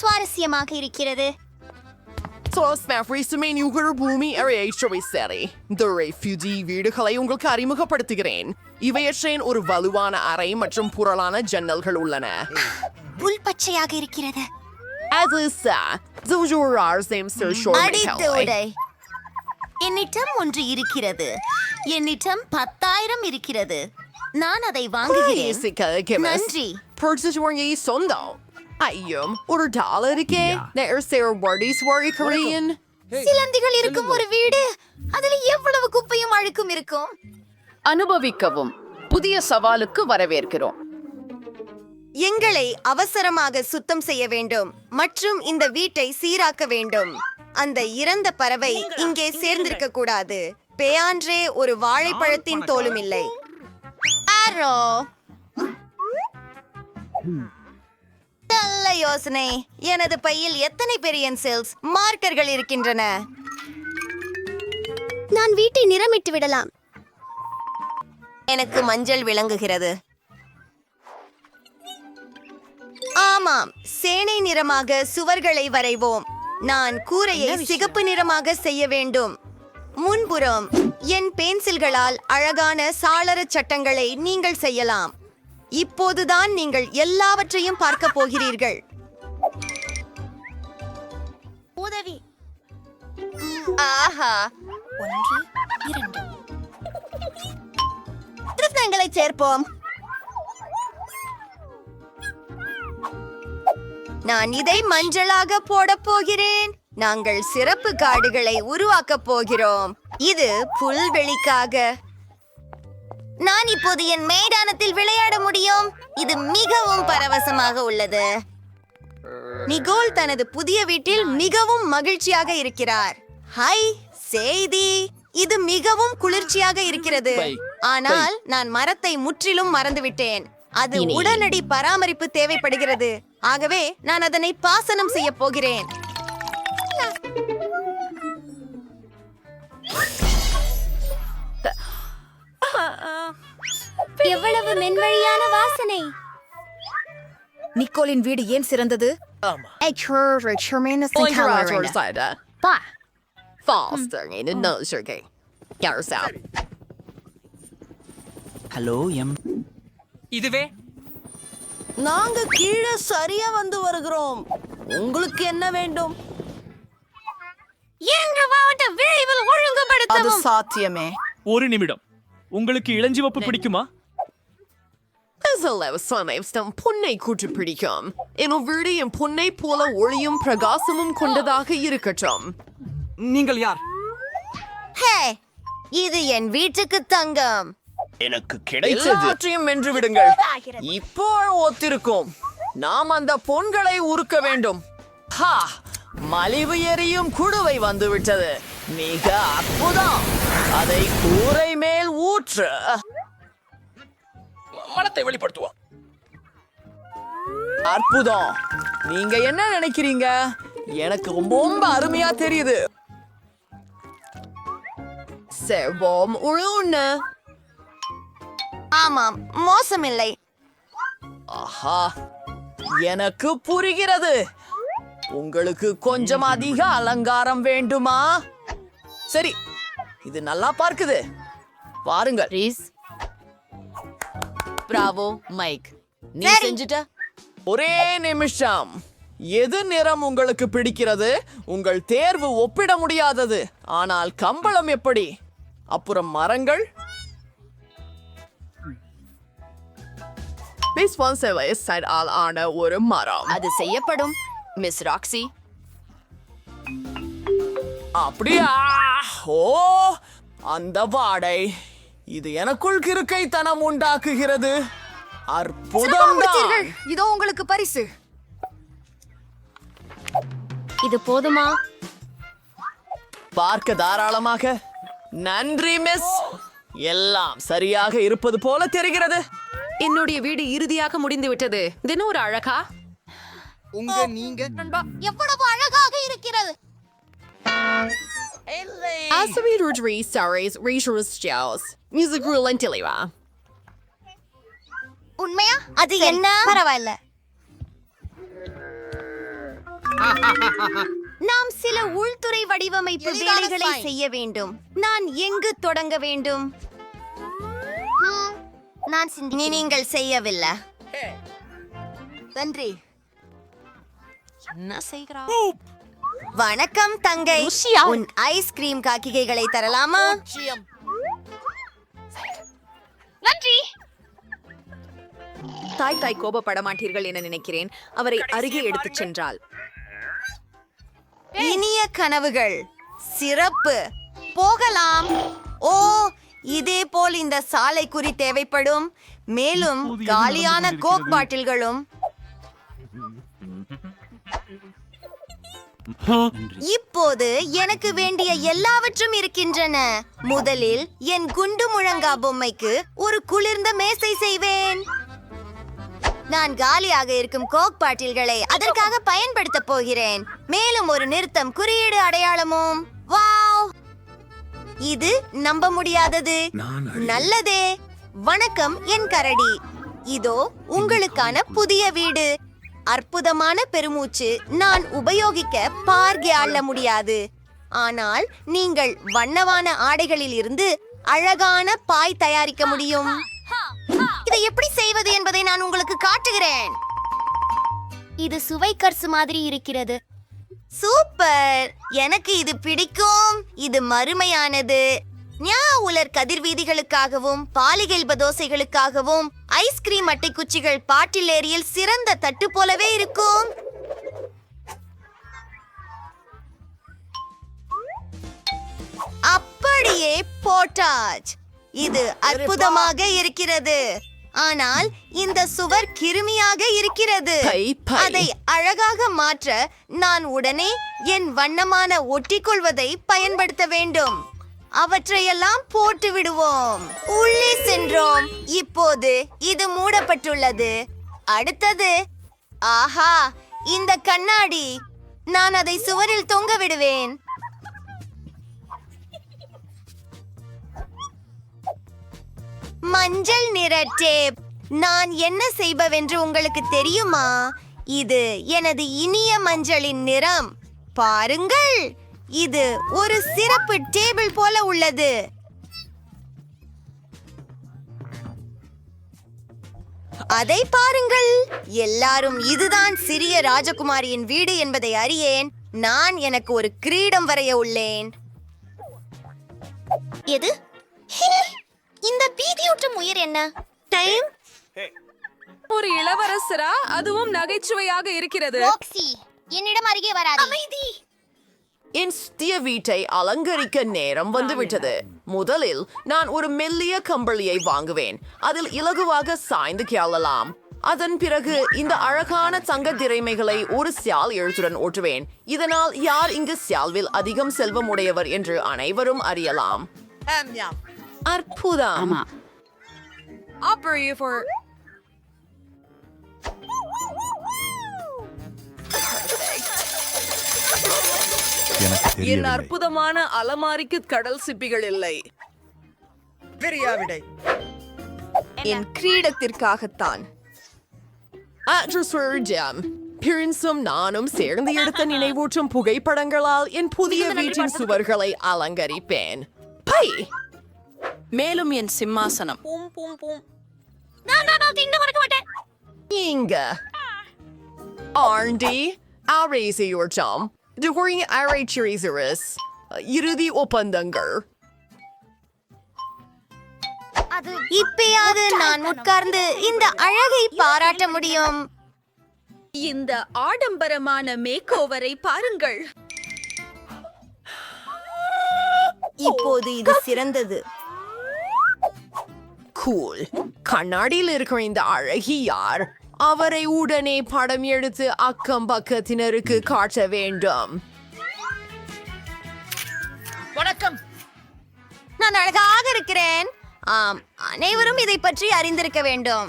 சுவாரஸ்யமாக இருக்கிறது. மெனுகள் பூமி அறையேற்றவை சரி இந்த ரெஃப்யூஜி வீடுகளை உங்களுக்கு அறிமுகப்படுத்துகிறேன். இவையற்றின் ஒரு வலுவான அறை மற்றும் புரளான ஜன்னல்கள் உள்ளன. புல் பச்சையாக இருக்கிறது அது அடித்து உடை என்னிடம் ஒன்று இருக்கிறது. என்னிடம் பத்தாயிரம் இருக்கிறது. நான் அதை வாங்குகிறேன். நன்றி. Purchase சொந்தம் ஐயம் ஒரு டாலர் இருக்கே. நேர் வர்டிஸ் வரி கொரியன் சிலந்திகள் இருக்கும் ஒரு வீடு. அதுல எவ்வளவு குப்பையும் அழுக்கும் இருக்கும்? அனுபவிக்கவும் புதிய சவாலுக்கு வரவேற்கிறோம். எங்களை அவசரமாக சுத்தம் செய்ய வேண்டும். மற்றும் இந்த வீட்டை சீராக்க வேண்டும். அந்த இறந்த பறவை இங்கே சேர்ந்திருக்க கூடாது. பேயான்றே ஒரு வாழைப்பழத்தின் தோலும் இல்லை ஆரோ நல்ல யோசனை. எனது பையில் எத்தனை பெரியன்சில்ஸ் மார்க்கர்கள் இருக்கின்றன? நான் வீட்டை நிறமிட்டு விடலாம். எனக்கு மஞ்சள் விளங்குகிறது. ஆமாம் சேனை நிறமாக சுவர்களை வரைவோம். நான் கூரையை சிகப்பு நிறமாக செய்ய வேண்டும். முன்புறம் என் பென்சில்களால் அழகான சாளர சட்டங்களை நீங்கள் செய்யலாம். இப்போதுதான் நீங்கள் எல்லாவற்றையும் பார்க்க போகிறீர்கள். உதவி. ஆஹா. ஒன்று இரண்டு. திருத்தங்களை சேர்ப்போம். நான் இதை மஞ்சளாக போட போகிறேன். நாங்கள் சிறப்பு காடுகளை உருவாக்க போகிறோம். இது புல்வெளிக்காக. நான் இப்போது என் மைதானத்தில் விளையாட முடியும். இது மிகவும் பரவசமாக உள்ளது. நிகோல் தனது புதிய வீட்டில் மிகவும் மகிழ்ச்சியாக இருக்கிறார். ஹாய் செய்தி இது மிகவும் குளிர்ச்சியாக இருக்கிறது. ஆனால் நான் மரத்தை முற்றிலும் மறந்துவிட்டேன். அது உடனடி பராமரிப்பு தேவைப்படுகிறது. ஆகவே நான் அதனை பாசனம் செய்ய போகிறேன். எவ்வளவு மென்வழியான வாசனை. நிக்கோலின் வீடு ஏன் சிறந்தது? in. Yourself. ஹலோ எம் இதுவே? நாங்க கீழே சரியா வந்து வருகிறோம். உங்களுக்கு என்ன வேண்டும்? எங்க மாவட்ட விரைவில் அது ஒழுங்குபடுத்தவும் சாத்தியமே. ஒரு நிமிடம். உங்களுக்கு இளஞ்சிவப்பு பிடிக்குமா? சமயம் பொன்னை கூட்டு பிடிக்கும் என் வீடு என் பொன்னை போல ஒளியும் பிரகாசமும் கொண்டதாக இருக்கட்டும் நீங்கள் யார் ஹே இது என் வீட்டுக்கு தங்கம். எனக்கு எல்லாவற்றையும் வென்று விடுங்கள். இப்போ ஒத்திருக்கும். நாம் அந்த பொன்களை உருக்க வேண்டும். ஹா மலிவு எரியும் குடுவை வந்து விட்டது மிக அற்புதம். அதை கூரை மேல் ஊற்று. மனத்தை வெளிப்படுத்துவோம். அற்புதம். நீங்க என்ன நினைக்கிறீங்க? எனக்கு ரொம்ப ரொம்ப அருமையா தெரியுது. செல்வம் உழுன்னு ஆமாம் மோசமில்லை. ஆஹா எனக்கு புரிகிறது. உங்களுக்கு கொஞ்சம் அதிக அலங்காரம் வேண்டுமா? சரி இது நல்லா பார்க்குது. பாருங்கள் ரீஸ் பிராவோ மைக் நீ. செஞ்சுட்ட? ஒரே நிமிஷம். எது நிறம் உங்களுக்கு பிடிக்கிறது? உங்கள் தேர்வு ஒப்பிட முடியாதது. ஆனால் கம்பளம் எப்படி? அப்புறம் மரங்கள்? மிஸ் வான்சேவை சைட் ஆல் ஆன ஒரு மரம். அது செய்யப்படும் மிஸ் ராக்ஸி அப்படியா? ஓ அந்த வாடை. இது எனக்குள் கிறுக்கைத்தனம் உண்டாக்குகிறது. அற்புதம் இதோ உங்களுக்கு பரிசு. இது போதுமா? பார்க்க தாராளமாக. நன்றி மிஸ் எல்லாம் சரியாக இருப்பது போல தெரிகிறது. என்னுடைய வீடு இறுதியாக முடிந்து விட்டது தினம் ஒரு அழகா? எவ்வளவு அழகாக இருக்கிறது. Asabi Rudri Saris Rachel Jones Music Rule and Tiliwa உண்மையா? அது என்ன? பரவாயில்ல. நாம் சில உள்துறை வடிவமைப்பு வேலைகளை செய்ய வேண்டும். நான் எங்கு தொடங்க வேண்டும்? நான் நீ நீங்கள் செய்யவில்லை. நன்றி. என்ன செய்கிறா வணக்கம் தங்கை. உன் ஐஸ்கிரீம் காக்கிகைகளை தரலாமா? தாய் தாய் கோபப்பட மாட்டீர்கள் என நினைக்கிறேன். அவரை அருகே எடுத்துச் சென்றாள். இனிய கனவுகள் சிறப்பு. போகலாம். ஓ இதே போல் இந்த சாலை குறி தேவைப்படும். மேலும் காலியான கோக் பாட்டில்களும் இப்போது எனக்கு வேண்டிய எல்லாவற்றும் இருக்கின்றன. முதலில் என் குண்டு முழங்கா பொம்மைக்கு ஒரு குளிர்ந்த மேசை செய்வேன். நான் காலியாக இருக்கும் கோக் பாட்டில்களை அதற்காக பயன்படுத்த போகிறேன். மேலும் ஒரு நிறுத்தம் குறியீடு அடையாளமும். வாவ்! இது நம்ப முடியாதது. நல்லதே. வணக்கம் என் கரடி. இதோ உங்களுக்கான புதிய வீடு. அற்புதமான பெருமூச்சு நான் உபயோகிக்க பார்கே அள்ள முடியாது. ஆனால் நீங்கள் வண்ணவான ஆடைகளில் இருந்து அழகான பாய் தயாரிக்க முடியும். இதை எப்படி செய்வது என்பதை நான் உங்களுக்கு காட்டுகிறேன். இது சுவை கர்சு மாதிரி இருக்கிறது. சூப்பர்! எனக்கு இது பிடிக்கும். இது மறுமையானது. ஞா உலர் கதிர்வீதிகளுக்காகவும் பாலிகெல்ப தோசைகளுக்காகவும் ஐஸ்கிரீம் அட்டை குச்சிகள் பாட்டில் ஏரியில் சிறந்த தட்டு போலவே இருக்கும். அப்படியே போட்டாச். இது அற்புதமாக இருக்கிறது. ஆனால் இந்த சுவர் கிருமியாக இருக்கிறது. அதை அழகாக மாற்ற நான் உடனே என் வண்ணமான ஒட்டிக்கொள்வதை பயன்படுத்த வேண்டும். அவற்றையெல்லாம் போட்டு விடுவோம் உள்ளே சென்றோம். இப்போது இது மூடப்பட்டுள்ளது. அடுத்தது ஆஹா இந்த கண்ணாடி. நான் அதை சுவரில் தொங்க விடுவேன். மஞ்சள் நிற டேப். நான் என்ன செய்பவென்று உங்களுக்கு தெரியுமா? இது எனது இனிய மஞ்சளின் நிறம். பாருங்கள். இது ஒரு சிறப்பு டேபிள் போல உள்ளது. அதை பாருங்கள். எல்லாரும் இதுதான் சிறிய ராஜகுமாரியின் வீடு என்பதை அறியேன். நான் எனக்கு ஒரு கிரீடம் வரைய உள்ளேன். எது? இந்த பீதியூட்டும் உயிர் என்ன? டைம். ஒரு இளவரசரா? அதுவும் நகைச்சுவையாக இருக்கிறது. என்னிடம் அருகே வராதே. அமைதி. என் சுத்திய வீட்டை அலங்கரிக்க நேரம் வந்துவிட்டது. முதலில் நான் ஒரு மெல்லிய கம்பளியை வாங்குவேன். அதில் இலகுவாக சாய்ந்து கேளலாம். அதன் பிறகு இந்த அழகான தங்க திரைமைகளை ஒரு சியால் எழுத்துடன் ஓட்டுவேன். இதனால் யார் இங்கு சியால்வில் அதிகம் செல்வம் உடையவர் என்று அனைவரும் அறியலாம். அற்புதம். என் அற்புதமான அலமாரிக்கு கடல் சிப்பிகள் இல்லை. என் கிரீடத்திற்காகத்தான். ஜம் பிரின்ஸும் நானும் சேர்ந்து எடுத்த நினைவூட்டும் புகைப்படங்களால் என் புதிய வீட்டின் சுவர்களை அலங்கரிப்பேன். பை! மேலும் என் சிம்மாசனம். இங்க ஆண்டி ஆரேசியோர்ஜம் during ஆராய்ச்சிரிசரஸ் இறுதி ஒப்பந்தங்கள் அது இப்பயாவது நான் உட்கார்ந்து இந்த அழகை பாராட்ட முடியும். இந்த ஆடம்பரமான மேக்கோவரை பாருங்கள். இப்போது இது சிறந்தது. கூல் கண்ணாடியில் இருக்கிற இந்த அழகி யார்? அவரை உடனே படம் எடுத்து அக்கம் பக்கத்தினருக்கு காட்ட வேண்டும். நான் அழகாக இருக்கிறேன். ஆம் அனைவரும் இதை பற்றி அறிந்திருக்க வேண்டும்.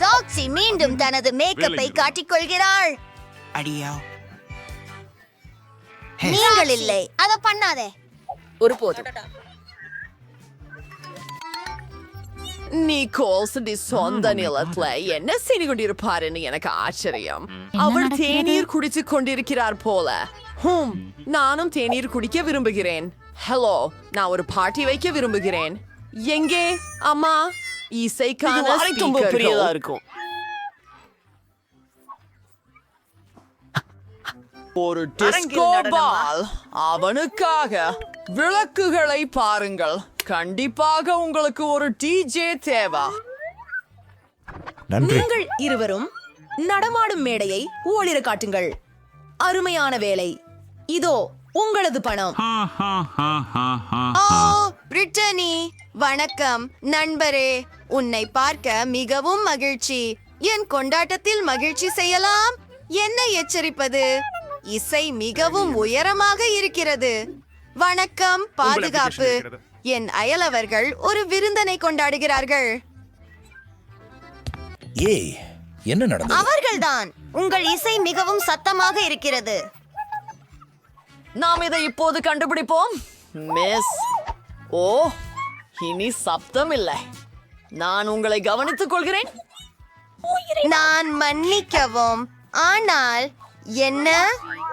சாக்சி மீண்டும் தனது மேக்கப்பை காட்டிக்கொள்கிறாள் அடியா. நீங்கள் இல்லை. அத பண்ணாதே. ஒருபோதும். நிக்கோல்ஸ் டி சொந்த நிலத்துல என்ன செய்து கொண்டிருப்பாருன்னு எனக்கு ஆச்சரியம். அவர் தேநீர் குடிச்சு கொண்டிருக்கிறார் போல. ஹூம் நானும் தேநீர் குடிக்க விரும்புகிறேன். ஹலோ நான் ஒரு பார்ட்டி வைக்க விரும்புகிறேன். எங்கே? அம்மா இசைக்கான speakerகள். இருக்கும். ஒரு டிஸ்கோ பால் அவனுக்காக விளக்குகளை பாருங்கள். கண்டிப்பாக உங்களுக்கு ஒரு டிஜே தேவை. நன்றி. நீங்கள் இருவரும் நடமாடும் மேடையை ஓளிர காட்டுங்கள். அருமையான வேலை. இதோ உங்களது பணம். ஓ பிரிட்டனி வணக்கம் நண்பரே. உன்னை பார்க்க மிகவும் மகிழ்ச்சி. என் கொண்டாட்டத்தில் மகிழ்ச்சி செய்யலாம். என்ன எச்சரிப்பது? இசை மிகவும் உயரமாக இருக்கிறது. வணக்கம் பாதுகாப்பு. என் அயலவர்கள் ஒரு விருந்தனை கொண்டாடுகிறார்கள். ஏய் என்ன நடந்தது? அவர்கள்தான். உங்கள் இசை மிகவும் சத்தமாக இருக்கிறது. நாம் இதை இப்போது கண்டுபிடிப்போம். மிஸ். ஓ இனி சப்தம் இல்லை. நான் உங்களை கவனித்துக் கொள்கிறேன். நான் மன்னிக்கவும். ஆனால் என்ன?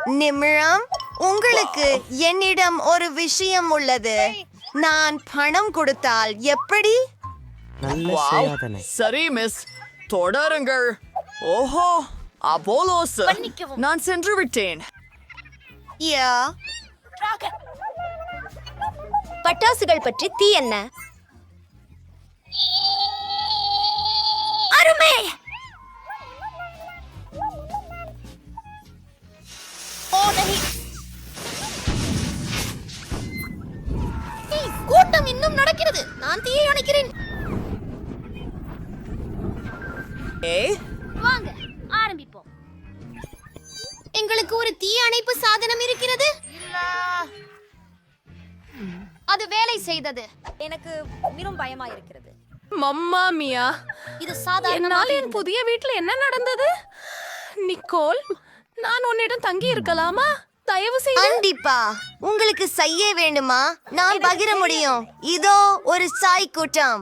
நிமிடம். உங்களுக்கு என்னிடம் ஒரு விஷயம் உள்ளது. நான் பணம் கொடுத்தால் எப்படி. சரி மிஸ் தொடருங்கள். ஓஹோ அப்போலோஸ். நான் சென்று விட்டேன். யா. பட்டாசுகள் பற்றி தீ என்ன? அருமை! அது வேலை செய்தது. எனக்கு மிகவும் பயமா இருக்கிறது மம்மா மியா இது சாதாரண என்னால் என் புதிய வீட்ல என்ன நடந்தது? நிக்கோல் நான் உன்னிடம் தங்கி இருக்கலாமா தயவு செய்து. கண்டிப்பா. உங்களுக்கு செய்ய வேண்டுமா? நான் பகிர முடியும். இதோ ஒரு சாய் கூட்டம்.